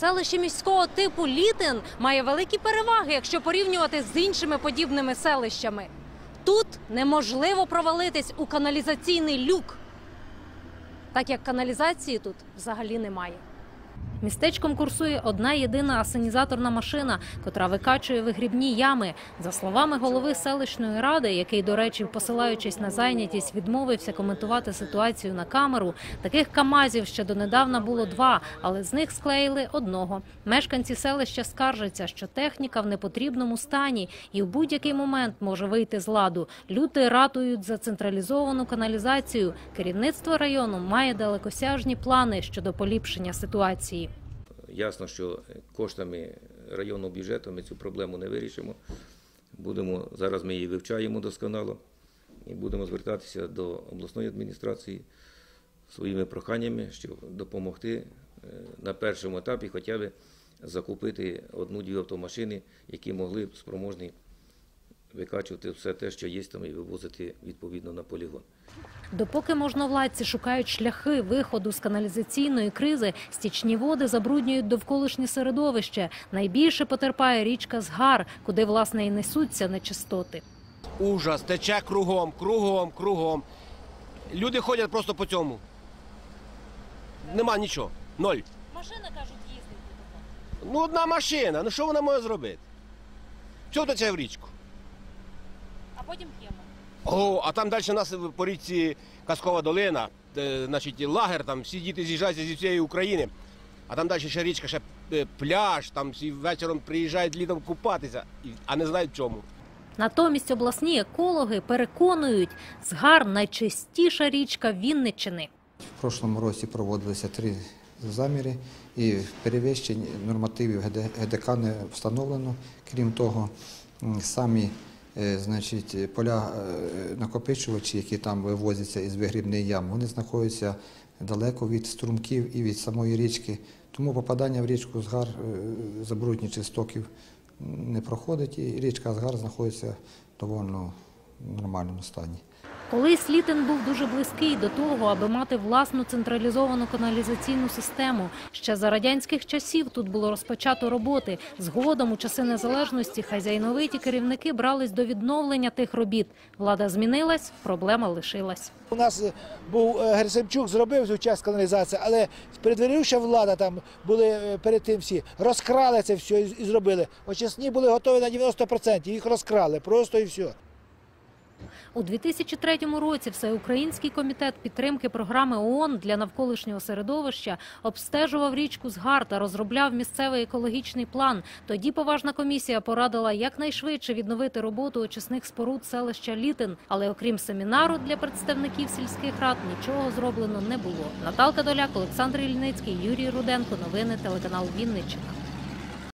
Селище міського типу Літин має великі переваги, якщо порівнювати з іншими подібними селищами. Тут неможливо провалитись у каналізаційний люк, так як каналізації тут взагалі немає. Містечком курсує одна єдина асенізаторна машина, котра викачує вигрібні ями. За словами голови селищної ради, який, до речі, посилаючись на зайнятість, відмовився коментувати ситуацію на камеру. Таких камазів ще донедавна було два, але з них склеїли одного. Мешканці селища скаржаться, що техніка в непотрібному стані і в будь-який момент може вийти з ладу. Люди ратують за централізовану каналізацію. Керівництво району має далекосяжні плани щодо поліпшення ситуації. Ясно, що коштами районного бюджету ми цю проблему не вирішимо. Будемо, зараз ми її вивчаємо досконало і будемо звертатися до обласної адміністрації своїми проханнями, щоб допомогти е, на першому етапі хоча б закупити одну-дві автомашини, які могли б спроможні викачувати все те, що є там, і вивозити відповідно на полігон. Допоки можновладці шукають шляхи виходу з каналізаційної кризи, стічні води забруднюють довколишнє середовище. Найбільше потерпає річка Згар, куди власне і несуться нечистоти. Ужас, тече кругом, кругом, кругом. Люди ходять просто по цьому. Нема нічого. Ноль. Машина кажуть, їздить. Ну, одна машина. Ну що вона може зробити? Все тече в річку. Потім п'ємо. О, а там далі у нас по річці Казкова долина, де, значить, лагер, там всі діти з'їжджаються зі всієї України. А там далі ще річка, ще е, пляж, там всі вечором приїжджають літом купатися, і- а не знають чому. Натомість обласні екологи переконують, Згар найчистіша річка Вінниччини. В прошлому році проводилися три заміри і перевищень нормативів ГД- ГДК не встановлено. Крім того, м, самі е, значить, поля е, накопичувачі, які там вивозяться із вигрібних ям, вони знаходяться далеко від струмків і від самої річки. Тому попадання в річку Згар забрудні чи стоків не проходить, і річка Згар знаходиться в доволі нормальному стані. Колись Літин був дуже близький до того, аби мати власну централізовану каналізаційну систему. Ще за радянських часів тут було розпочато роботи. Згодом у часи незалежності хазяйновиті керівники брались до відновлення тих робіт. Влада змінилась, проблема лишилась. У нас е, був е, Герасимчук, зробив цю часть каналізації, але предварюща влада там були е, перед тим всі, розкрали це все і зробили. Очисні були готові на 90%, їх розкрали, просто і все. У 2003 році Всеукраїнський комітет підтримки програми ООН для навколишнього середовища обстежував річку Згар та розробляв місцевий екологічний план. Тоді поважна комісія порадила якнайшвидше відновити роботу очисних споруд селища Літин. Але окрім семінару для представників сільських рад нічого зроблено не було. Наталка Доляк, Олександр Ільницький, Юрій Руденко. Новини телеканал Вінниччина.